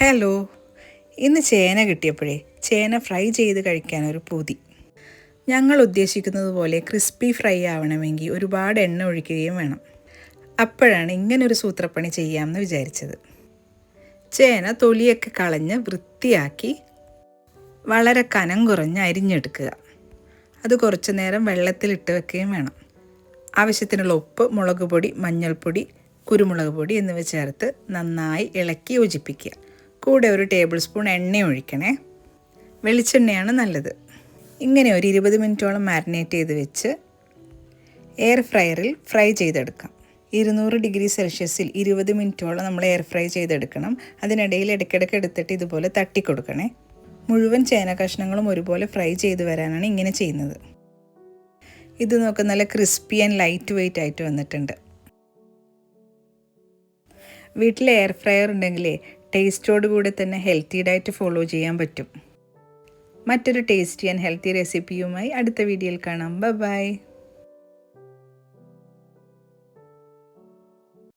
Hello ഇന്ന് ചേന കിട്ടിയപ്പോഴേ ചേന ഫ്രൈ ചെയ്ത് കഴിക്കാൻ ഒരു പൂതി. ഞങ്ങൾ ഉദ്ദേശിക്കുന്നത് പോലെ ക്രിസ്പി ഫ്രൈ ആവണമെങ്കിൽ ഒരുപാട് എണ്ണ ഒഴിക്കുകയും വേണം. അപ്പോഴാണ് ഇങ്ങനൊരു സൂത്രപ്പണി ചെയ്യാമെന്ന് വിചാരിച്ചത്. ചേന തൊലിയൊക്കെ കളഞ്ഞ് വൃത്തിയാക്കി വളരെ കനം കുറഞ്ഞ് അരിഞ്ഞെടുക്കുക. അത് കുറച്ചു നേരം വെള്ളത്തിലിട്ട് വെക്കുകയും വേണം. ആവശ്യത്തിനുള്ള ഉപ്പ് മുളക് പൊടി മഞ്ഞൾപ്പൊടി കുരുമുളക് പൊടി എന്നിവ ചേർത്ത് നന്നായി ഇളക്കി യോജിപ്പിക്കുക. കൂടെ ഒരു ടേബിൾ സ്പൂൺ എണ്ണ ഒഴിക്കണേ. വെളിച്ചെണ്ണയാണ് നല്ലത്. ഇങ്ങനെ ഒരു ഇരുപത് മിനിറ്റോളം മാരിനേറ്റ് ചെയ്ത് വെച്ച് എയർ ഫ്രയറിൽ ഫ്രൈ ചെയ്തെടുക്കാം. ഇരുന്നൂറ് ഡിഗ്രി സെൽഷ്യസിൽ ഇരുപത് മിനിറ്റോളം നമ്മൾ എയർ ഫ്രൈ ചെയ്തെടുക്കണം. അതിനിടയിൽ ഇടയ്ക്കിടയ്ക്ക് എടുത്തിട്ട് ഇതുപോലെ തട്ടിക്കൊടുക്കണേ മുഴുവൻ ചേന കഷ്ണങ്ങളും ഒരുപോലെ ഫ്രൈ ചെയ്ത് വരാനാണ് ഇങ്ങനെ ചെയ്യുന്നത്. ഇത് നോക്ക് നല്ല ക്രിസ്പി ആൻഡ് ലൈറ്റ് വെയിറ്റ് ആയിട്ട് വന്നിട്ടുണ്ട്. വീട്ടിൽ എയർ ഫ്രയർ ഉണ്ടെങ്കിലേ ടേസ്റ്റോട് കൂടെ തന്നെ ഹെൽത്തി ഡയറ്റ് ഫോളോ ചെയ്യാൻ പറ്റും. മറ്റൊരു ടേസ്റ്റി ആൻഡ് ഹെൽത്തി റെസിപ്പിയുമായി അടുത്ത വീഡിയോയിൽ കാണാം. ബൈ